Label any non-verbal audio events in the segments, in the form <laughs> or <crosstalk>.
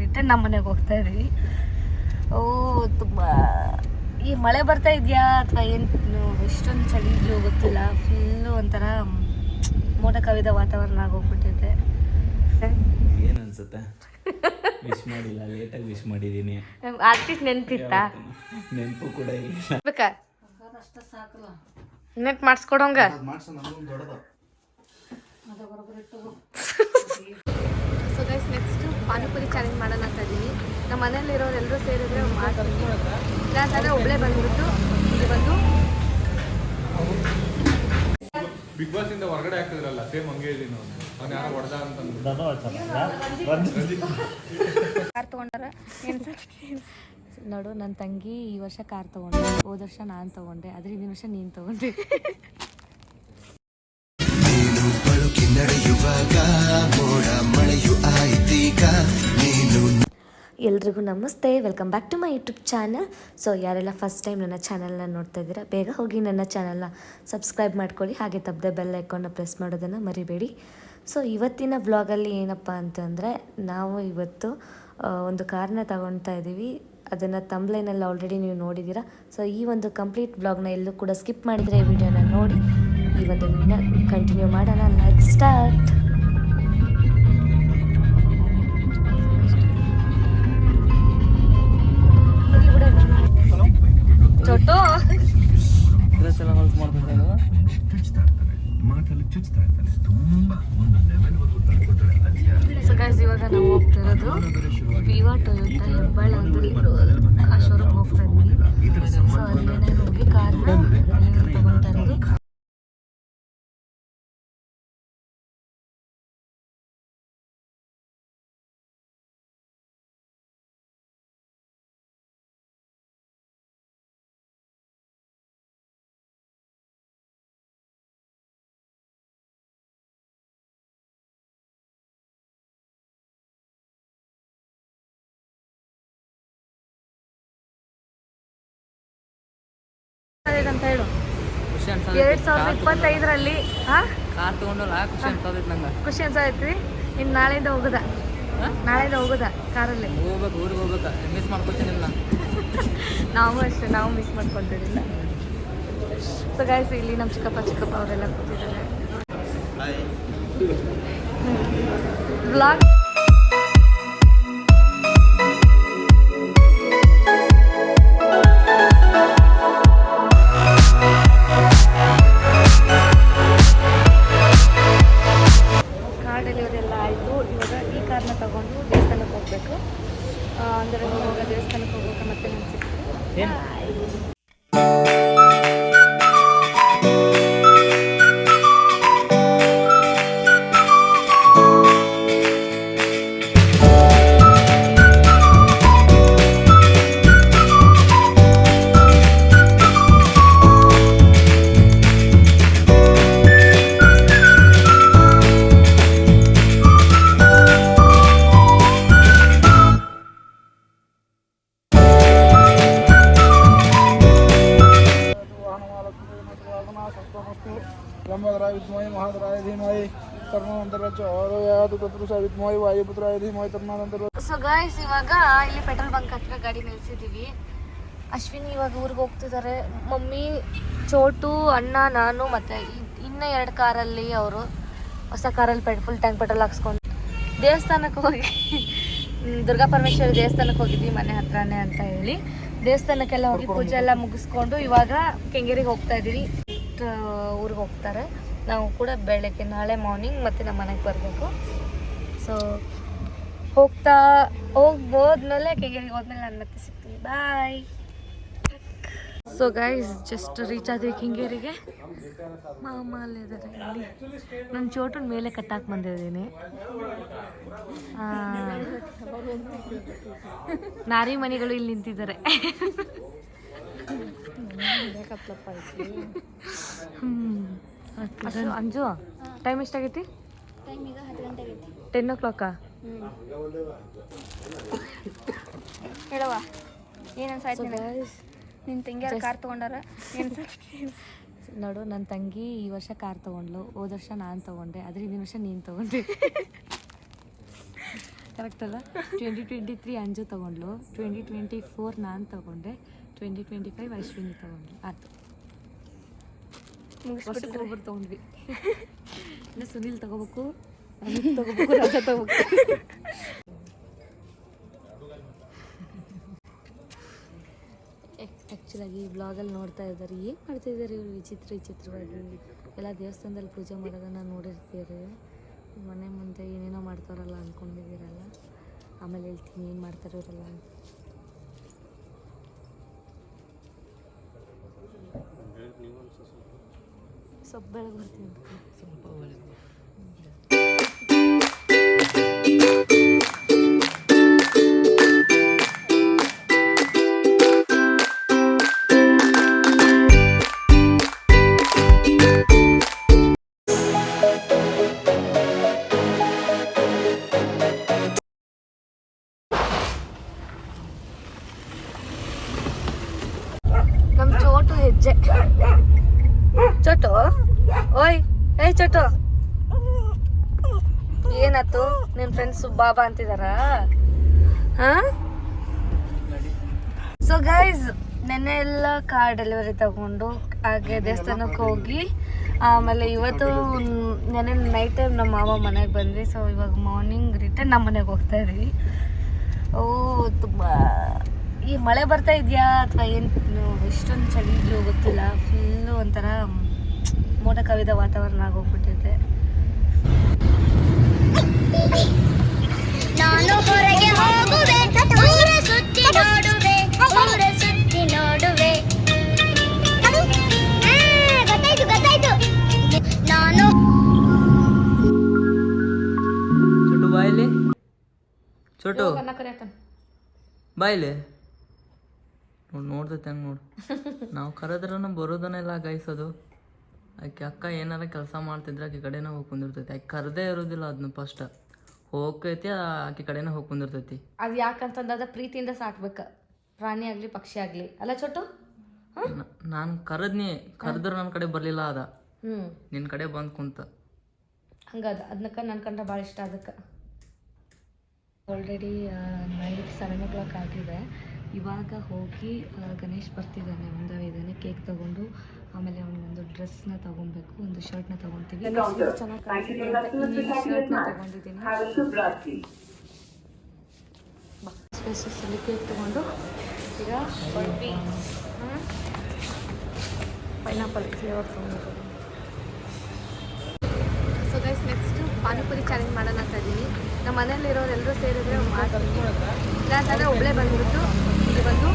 Return ನಮ್ಮ ಮನೆಗೆ ಹೋಗ್ತಾ ಇದೀವಿ. ಓ ತುಂಬ. ಈ ಮಳೆ ಬರ್ತಾ ಇದೆಯಾ ಅಥವಾ ಏನು ಎಷ್ಟೊಂದು ಚಳಿ ಇದೆಯೋ ಗೊತ್ತಿಲ್ಲ. ಫುಲ್ಲು ಒಂಥರ ಮೋಡ ಕವಿದ ವಾತಾವರಣ ಆಗೋಗ್ಬಿಟ್ಟಿದೆ. ಏನು ಅನ್ಸುತ್ತೆ? ವಿಶ್ ಮಾಡಿಲ್ಲ ಲೇಟಾಗಿ ವಿಶ್ ಮಾಡಿದ್ದೀನಿ ಆರ್ಟಿಸ್ಟ್ ನೆನ್ಪಿತ್ತಾ? ನೆನಪು ಕೂಡ ಇಲ್ಲ. ಬೇಕಾ? Net ಮಾಡಿಸ್ಕೊಡೋಂಗ? <laughs> So guys next panipuri challenge ಮಾಡೋಣ ಅಂತ ಇದ್ದೀನಿ. ನಮ್ಮ ಮನೇಲಿರೋರೆಲ್ಲರೂ ಸೇರಿದ್ರೆ ಮಾಡ್ತೀನಿ ಇಲ್ಲಾಂತಂದರೆ ಒಬ್ಬಳೇ ಬಂದ್ಬಿಟ್ಟು ಇಲ್ಲಿ ಬಂದು ಬಿಗ್ ಬಾಸ್ ಇಂದ ಹೊರಗಡೆ ಹಾಕಿದ್ರಲ್ಲ ಸೇಮ್ ಹಂಗೆ ಇದೀನಿ ಅವ್ನು ಯಾರೋ ಹೊಡೆದ ಅಂತಂದ್ರು ಕಾರ್ ತಗೊಂಡಾರ? ನೋಡು ನನ್ನ ತಂಗಿ ಈ ವರ್ಷ ಕಾರ್ ತಗೊಂಡೆ ಹೋದ ವರ್ಷ ನಾನು ತಗೊಂಡೆ ಆದ್ರೆ ಈ ವರ್ಷ ನೀನು ತಗೊಂಡೆ. ನಡೆಯುವಾಗ ಎಲ್ರಿಗೂ ನಮಸ್ತೆ. Welcome back to my YouTube channel so ಯಾರೆಲ್ಲ ಫಸ್ಟ್ ಟೈಮ್ ನನ್ನ ಚಾನಲ್ನ ನೋಡ್ತಾ ಇದ್ದೀರಾ, ಬೇಗ ಹೋಗಿ ನನ್ನ ಚಾನಲ್ನ ಸಬ್ಸ್ಕ್ರೈಬ್ ಮಾಡ್ಕೊಳ್ಳಿ. ಹಾಗೆ ತಪ್ಪದೆ ಬೆಲ್ ಐಕಾನ್ನ ಪ್ರೆಸ್ ಮಾಡೋದನ್ನು ಮರಿಬೇಡಿ. ಸೊ ಇವತ್ತಿನ ವ್ಲಾಗಲ್ಲಿ ಏನಪ್ಪ ಅಂತಂದರೆ, ನಾವು ಇವತ್ತು ಒಂದು ಕಾರನ್ನ ತಗೊತಾ ಇದ್ದೀವಿ. ಅದನ್ನು ತಂಬ್ಲೈನಲ್ಲಿ ಆಲ್ರೆಡಿ ನೀವು ನೋಡಿದ್ದೀರಾ. ಸೊ ಈ ಒಂದು ಕಂಪ್ಲೀಟ್ ವ್ಲಾಗ್ನ ಎಲ್ಲೂ ಕೂಡ ಸ್ಕಿಪ್ ಮಾಡಿದರೆ ಈ ವಿಡಿಯೋನ ನೋಡಿ. ಈ ಒಂದು ಕಂಟಿನ್ಯೂ ಮಾಡೋಣ. ಲೆಟ್ ಸ್ಟಾರ್ಟ್ ಸೊ ಗೈಸ್ ಇವಾಗ ನಾವು ಹೋಗ್ತಿರೋದು ವಿವಾ ಟೊಯೋಟ ಹೆಬ್ಬಾಳ ಅಂತ ಅಂತ ಹೇಳು. ಎರಡ್ ಸಾವಿರದ ಇಪ್ಪತ್ತೈದರಲ್ಲಿ ಹಾ? ಕಾರ್ ತಗೊಂಡಲ್ಲ ಖುಷಿ ಅನ್ಸೋದೈತಿ ನಂಗೆ. ಖುಷಿ ಅನ್ಸೈತ್ರಿ ಇನ್ ನಾಳೆಯಿಂದ ಹೋಗುದ. ನಾಳೆಯಿಂದ ಹೋಗುದ ಕಾರಲ್ಲಿ. ಹೋಗ್ಬೇಕು ಊರಿಗೆ ಹೋಗ್ಬೇಕು. ಮಿಸ್ ಮಾಡ್ಕೊತೀನಿ ನಾನು <laughs> ನಾವು ಅಷ್ಟೇ ನಾವು ಮಿಸ್ ಮಾಡ್ಕೊತಿರಲಿಲ್ಲ ಸೊ ಗಾಯ್ಸ್ ಇಲ್ಲಿ ನಮ್ಮ ಚಿಕ್ಕಪ್ಪ ಚಿಕ್ಕಪ್ಪ ಅವರೆಲ್ಲ ಕೂತಿದ್ದಾರೆ. ಬ್ಲಾಗ್ ಡೆಲಿವರಿ ಎಲ್ಲ ಆಯಿತು. ಇವಾಗ ಈ ಕಾರ್ನ ತಗೊಂಡು ದೇವಸ್ಥಾನಕ್ಕೆ ಹೋಗಬೇಕು. ಅಂದರೆ ಇವಾಗ ದೇವಸ್ಥಾನಕ್ಕೆ ಹೋಗ್ಬೇಕು ಮತ್ತೆ ನಾನು ಚೋರು ಯಾವ್ದು ಕೊಟ್ಟರು ಸಾವಿತ್ ಮೋಯ್ ವಾಯುಪುತ್ರ ಐದು ಮೋಯ್ ಸೊ ಗಾಯ್ಸ್ ಇವಾಗ ಇಲ್ಲಿ ಪೆಟ್ರೋಲ್ ಬಂಕ್ ಹತ್ರ ಗಾಡಿ ನಿಲ್ಸಿದ್ದೀವಿ ಅಶ್ವಿನಿ ಇವಾಗ ಊರಿಗೆ ಹೋಗ್ತಿದ್ದಾರೆ ಮಮ್ಮಿ ಚೋಟು ಅಣ್ಣ ನಾನು ಮತ್ತೆ ಇನ್ನ ಎರಡು ಕಾರಲ್ಲಿ ಅವರು. ಹೊಸ ಕಾರಲ್ಲಿ ಪೆಟ್ ಫುಲ್ ಟ್ಯಾಂಕ್ ಪೆಟ್ರೋಲ್ ಹಾಕ್ಸ್ಕೊಂಡು ದೇವಸ್ಥಾನಕ್ಕೆ ಹೋಗಿ ದುರ್ಗಾ ಪರಮೇಶ್ವರಿ ದೇವಸ್ಥಾನಕ್ಕೆ ಹೋಗಿದ್ವಿ ಮನೆ ಹತ್ರನೇ ಅಂತ ಹೇಳಿ. ದೇವಸ್ಥಾನಕ್ಕೆಲ್ಲ ಹೋಗಿ ಪೂಜೆ ಎಲ್ಲ ಮುಗಿಸ್ಕೊಂಡು ಇವಾಗ ಕೆಂಗೇರಿಗೆ ಹೋಗ್ತಾ ಇದ್ದೀವಿ. ಊರಿಗೆ ಹೋಗ್ತಾರೆ. ನಾವು ಕೂಡ ಬೆಳಗ್ಗೆ ನಾಳೆ ಮಾರ್ನಿಂಗ್ ಮತ್ತೆ ನಮ್ಮ ಮನೆಗೆ ಬರಬೇಕು. ಸೊ ಹೋಗ್ತಾ ಹೋಗಿ ಹೋದ್ಮೇಲೆ ಕೆಂಗೇರಿಗೆ ಹೋದ್ಮೇಲೆ ನಾನು ಮತ್ತೆ ಸಿಗ್ತೀನಿ. Bye so guys just reach ಆದ್ವಿ ಕಿಂಗೇರಿಗೆ. ಮಾಮ ಅಲ್ಲಿದ್ದಾರೆ ಇಲ್ಲಿ. ನನ್ನ ಚೋಟನ ಮೇಲೆ ಕಟ್ಟಾಕ್ ಬಂದಿದ್ದೀನಿ. ನಾರಿ ಮನೆಗಳು ಇಲ್ಲಿ ನಿಂತಿದ್ದಾರೆ. ಹ್ಮ್. ಅಷ್ಟು ಅಂಜು ಟೈಮ್ ಎಷ್ಟಾಗೈತಿ? ಟೆನ್ ಓ ಕ್ಲಾಕಾ ಹೇಳವ್ವ ಏನನ್ಸಾಯ್ತು ನಿನ್ನ ತಂಗಿಯಾರ ಕಾರ್ ತೊಗೊಂಡಾರ? ನೋಡು ನನ್ನ ತಂಗಿ ಈ ವರ್ಷ ಕಾರ್ ತೊಗೊಂಡ್ಲು. ಹೋದ ವರ್ಷ ನಾನು ತೊಗೊಂಡೆ ಆದ್ರೆ ಈ ವರ್ಷ ನೀನು ತೊಗೊಂಡೆ. ಕರೆಕ್ಟ್ ಅಲ್ಲ ಟ್ವೆಂಟಿ ಟ್ವೆಂಟಿ ತ್ರೀ ಅಂಜು ತೊಗೊಂಡ್ಲು. ಟ್ವೆಂಟಿ ಟ್ವೆಂಟಿ ಫೋರ್ ನಾನು ತೊಗೊಂಡೆ. ಟ್ವೆಂಟಿ ಟ್ವೆಂಟಿ ಫೈವ್ ಅಶ್ವಿನಿ ತೊಗೊಂಡ್ಲು. ಆಯ್ತು. ಒಬ್ಬರು ತೊಗೊಂಡ್ವಿ. <laughs> ಇನ್ನು ಸುನಿಲ್ ತಗೋಬೇಕು <laughs> ಅಮಿತ್ ತಗೋಬೇಕು ರಜಾ ತಗೋಬೇಕು. <laughs> ಆ್ಯಕ್ಚುಲಾಗಿ ಬ್ಲಾಗಲ್ಲಿ ನೋಡ್ತಾ ಇದ್ದಾರೆ. ಏನು ಮಾಡ್ತಾ ಇದ್ದಾರೆ ಇವರು? ವಿಚಿತ್ರ ವಿಚಿತ್ರವಾಗಿ. ಎಲ್ಲ ದೇವಸ್ಥಾನದಲ್ಲಿ ಪೂಜೆ ಮಾಡೋದನ್ನು ನೋಡಿರ್ತೀರಿ. ಮನೆ ಮುಂದೆ ಏನೇನೋ ಮಾಡ್ತಾರಲ್ಲ ಅಂದ್ಕೊಂಡಿದ್ದೀರಲ್ಲ ಆಮೇಲೆ ಹೇಳ್ತೀನಿ ಏನು ಮಾಡ್ತಾರೆ ಇವರೆಲ್ಲ ಅಂತ. ಸ್ವಲ್ಪ ಬೆಳಗ್ಗೆ ಬರ್ತೀನಿ. ಸ್ವಲ್ಪ ಒಳ್ಳೆ ಏಯ್ ಏನತ್ತು ನಿನ್ನ ಫ್ರೆಂಡ್ಸ್ ಬಾಬಾ ಅಂತಿದಾರ? ಸೊ ಗೈಸ್ ನೆನ್ನೆ ಎಲ್ಲ ಕಾರ್ ಡೆಲಿವರಿ ತಗೊಂಡು ಹಾಗೆ ದೇವಸ್ಥಾನಕ್ಕೆ ಹೋಗಿ, ಆಮೇಲೆ ಇವತ್ತು ನೆನ್ನೆ ನೈಟ್ ಟೈಮ್ ನಮ್ಮ ಮಾವ ಮನೆಗೆ ಬಂದ್ವಿ. ಸೊ ಇವಾಗ ಮಾರ್ನಿಂಗ್ ರಿಟರ್ನ್ ನಮ್ಮ ಮನೆಗೆ ಹೋಗ್ತಾ ಇದ್ವಿ. ಓ, ತುಂಬ. ಈ ಮಳೆ ಬರ್ತಾ ಇದೆಯಾ? ಅಥವಾ ಏನು? ಇಷ್ಟೊಂದು ಚಳಿ ಗೊತ್ತಿಲ್ಲ. ಫುಲ್ಲು ಒಂಥರ ಮೋಡ ಕವಿದ ವಾತಾವರಣ ಆಗೋಗ್ಬಿಟ್ಟಿದೆ. ನಾನು ಹೊರಗೆ ಹೋಗುವೆ ಊರ ಸುತ್ತಿ ನೋಡುವೆ ಊರ ಸುತ್ತಿ ನೋಡುವೆ. ಆ, ಗೊತ್ತಾಯ್ತು ಗೊತ್ತಾಯ್ತು. ನಾನು ಚೋಟು ಬಾಯ್ಲಿ ಚೋಟು. ಬಾಯ್ಲಿ ನೋಡ್ತೈತೆ ಹಂಗೆ ನೋಡು. ನಾವು ಕರೆದ್ರೂ ಬರೋದನ್ನ ಇಲ್ಲ ಗಾಯ್ಸೋದು. ಆಕೆ ಅಕ್ಕ ಏನಾರ ಕೆಲಸ ಮಾಡ್ತಿದ್ರೆ ಆಕೆ ಕಡೆನೇ ಹೋಗಿ ಕುಂದಿರ್ತೈತಿ. ಆಕೆ ಕರ್ದೇ ಇರೋದಿಲ್ಲ ಅದನ್ನ ಫಸ್ಟ್ ಹೋಗ್ತೈತಿ ಆಕೆ ಕಡೆನೇ ಹೋಗಿ ಕುಂದಿರ್ತೈತಿ. ಅದು ಯಾಕಂತಂದ್ರೆ ಪ್ರೀತಿಯಿಂದ ಸಾಕ್ಬೇಕು. ಪ್ರಾಣಿ ಆಗಲಿ ಪಕ್ಷಿ ಆಗಲಿ. ಅಲ್ಲ ಚೊಟ್ಟು ನಾನು ಕರೆದ್ನಿ ಕರೆದ್ರೆ ನನ್ನ ಕಡೆ ಬರಲಿಲ್ಲ ಅದ. ಹ್ಞೂ ನಿನ್ನ ಕಡೆ ಬಂದು ಕುಂತ. ಹಂಗದ ಅದನ್ನಕ್ಕ ನನ್ನ ಕಂಡ್ರೆ ಭಾಳ ಇಷ್ಟ ಅದಕ್ಕೆ. Already night seven o'clock ಆಗಿದೆ. ಇವಾಗ ಹೋಗಿ ಗಣೇಶ್ ಬರ್ತಿದ್ದಾನೆ ಒಂದು ಇದ್ದಾನೆ ಕೇಕ್ ತಗೊಂಡು ಆಮೇಲೆ ಅವನಿಗೊಂದು ಡ್ರೆಸ್ನ ತಗೊಬೇಕು ಒಂದು ಶರ್ಟ್ನ ತಗೊತೀವಿ. ಚೆನ್ನಾಗಿ ಈ ಶರ್ಟ್ನ ತಗೊಂಡಿದ್ದೀನಿ. ಸ್ಪೆಷಸಲ್ಲಿ ಕೇಕ್ ತಗೊಂಡು ಈಗ ಪೈನಾಪಲ್ ಫ್ಲೇವರ್ ತಗೊಂಡು. So guys next panipuri challenge ಮಾಡೋಣ ಅಂತ ಇದ್ದೀನಿ. ನಮ್ಮ ಮನೇಲಿರೋರೆಲ್ಲರೂ ಸೇರಿದ್ರೆ ಮಾಡ್ತೀನಿ. ಇಲ್ಲಾಂತಂದ್ರೆ ಒಬ್ಳೆ ಒಬ್ಬಳೇ ಬಂದ್ಬಿಟ್ಟು ಇಲ್ಲಿ ಬಂದು.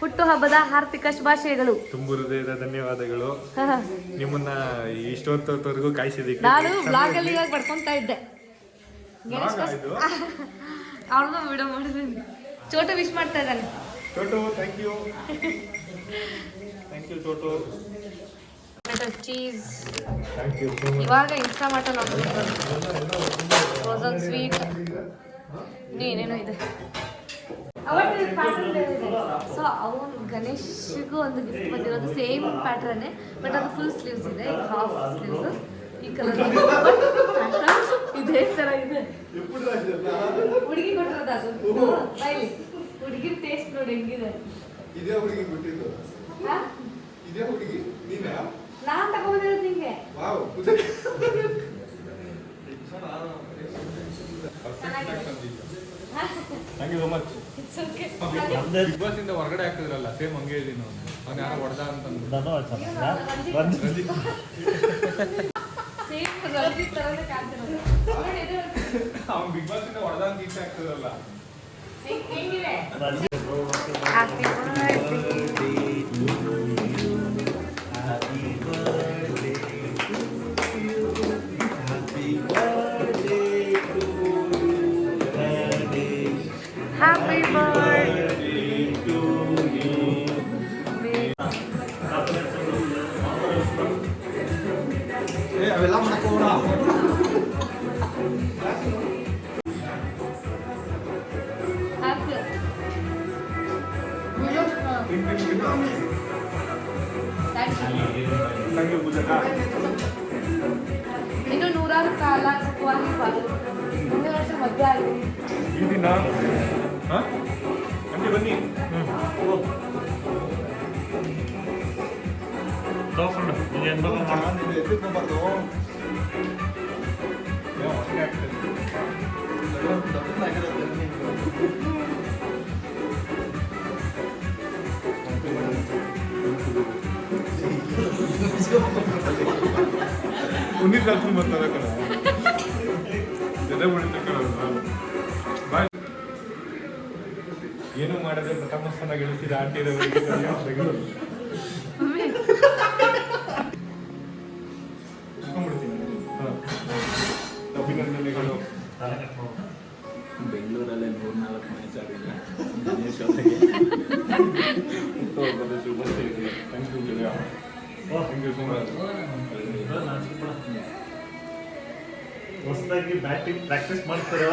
ಹುಟ್ಟು ಹಬ್ಬದ ಹಾರ್ದಿಕ ಶುಭಾಶಯಗಳು. ತುಂಬ ಹೃದಯದ ಧನ್ಯವಾದಗಳು. ನಿಮ್ಮನ್ನ ಇಷ್ಟೊತ್ತವರೆಗೂ ಕಾಯಿಸಿದಕ್ಕೆ ನಾನು ಬ್ಲಾಗ್ ಅಲ್ಲಿ ಇವಾಗ ಪಡ್ಕೊತಾ ಇದ್ದೆ. ಅವ್ರದ್ದು ವಿಡಿಯೋ ಮಾಡಿದ್ದೀನಿ ಚೋಟು ವಿಶ್ ಮಾಡ್ತಾ ಇದ್ದಾನೆ. Chotu thank you thank you Chotu. Cheese thank you ಇವಾಗ ಇನ್ಸ್ಟಾ ಮಾಟ ಫ್ರೋಸನ್ ಸ್ವೀಟ್ ಏನೇನೋ ಇದೆ. ಸೊ ಅವನು ಗಣೇಶ್ಗೂ ಒಂದು ಗಿಫ್ಟ್ ಬಂದಿರೋದು ಸೇಮ್ ಪ್ಯಾಟ್ರನ್ನೇ ಬಟ್ ಅದು ಫುಲ್ ಸ್ಲೀವ್ಸ್ ಇದೆ ಹಾಫ್ ಸ್ಲೀವ್ಸ್ ಈ ಕಲರ್ <laughs> ಇದೇ. ಥರ ಇದೆ ಹುಡುಗಿ ಕೊಟ್ಟಿರೋದು ಅದು. ಬೈಲಿ. ಹುಡುಗಿ ಟೇಸ್ಟ್ ನೋಡಿ ಹೆಂಗಿದೆ. ಇದೇ ಹುಡುಗಿ ಬಿಟ್ಟಿದ್ದು ಹಾ? ಇದೇ ಹುಡುಗಿ? ನೀನಾ ನಾನ್ ತಗೊಂಡಿರೋದು ನಿಂಗೆ wow thank you so much Bigg Boss ಇಂದ ಹೊರಗಡೆ ಹಾಕಿದ್ರಲ್ಲ ಸೇಮ್ ಹಂಗೆ ಇದೀನಿ ಅವ್ನು. ಯಾರು ಹೊಡೆದ ಇದು ಅವ್ನು ಬಿಗ್ ಬಾಸ್ ಇಂದ ಹೊಡೆದ ಅಂತ ಈಚೆ ಆಗ್ತದಲ್ಲ. ಅವೆಲ್ಲ ಮಾಡ್ಕೋಣ Happy. ನಂಗೆ ಪೂಜಾ ಇನ್ನು ನೂರಾರು ಕಾಲ ಸುಖವಾಗಿ ಬಾಳು ಮುಂದಿನ ವರ್ಷ ಮದುವೆ ಆಗಿ ಈ ದಿನ ಹಾಂ ಅಂತೆ ಬನ್ನಿ ಬಿಡುತ್ತೆ ಕಣ ಬಾಯ್ ಏನು ಮಾಡದೆ ಪ್ರಥಮ ಸ್ಥಾನ ಗಳಿಸಿದ ಆಂಟಿರವರಿಗೆ ಬೆಂಗಳೂರಲ್ಲೇ ಮೂರ್ನಾಲ್ಕು ಮ್ಯಾಚ್ ಆಗಿದೆ ದಿನೇಶ್ ಅವರಿಗೆ. ಹುಟ್ಟುಹಬ್ಬದ ಶುಭಾಶಯಗಳು. ಥ್ಯಾಂಕ್ ಯು ಗೆಳೆಯ ಥ್ಯಾಂಕ್ ಯು ಸೊ ಮಚ್ ಹೊಸದಾಗಿ ಬ್ಯಾಟಿಂಗ್ ಪ್ರಾಕ್ಟೀಸ್ ಮಾಡ್ತಾರೆ?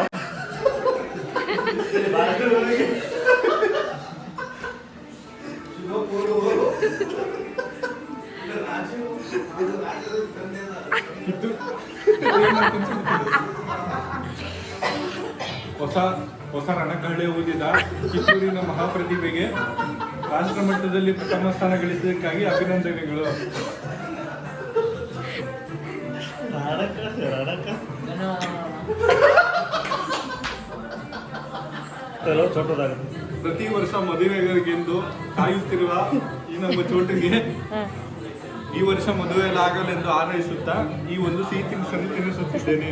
ಇದು ಹೊಸ ಹೊಸ ರಣಕಹಳೆ ಓದಿದ ಕಿತ್ತೂರಿನ ಮಹಾಪ್ರತಿಭೆಗೆ ರಾಷ್ಟ್ರ ಮಟ್ಟದಲ್ಲಿ ಪ್ರಥಮ ಸ್ಥಾನ ಗಳಿಸಿದ್ದಕ್ಕಾಗಿ ಅಭಿನಂದನೆಗಳು. ಪ್ರತಿ ವರ್ಷ ಮದುವೆಗಳಿಗೆಂದು ಕಾಯುತ್ತಿರುವ ಈ ನಮ್ಮ ಚೋಟಿಗೆ ಈ ವರ್ಷ ಮದುವೆಯಲ್ಲಾಗಲೆಂದು ಆರೈಸುತ್ತಾ ಈ ಒಂದು ಸಿಹಿ ತಿನಿಸನ್ನು ತಿನ್ನಿಸುತ್ತಿದ್ದೇನೆ.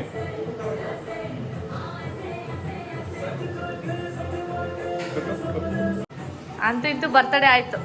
ಅಂತೂ ಇಂತೂ ಬರ್ತಡೇ ಆಯ್ತು.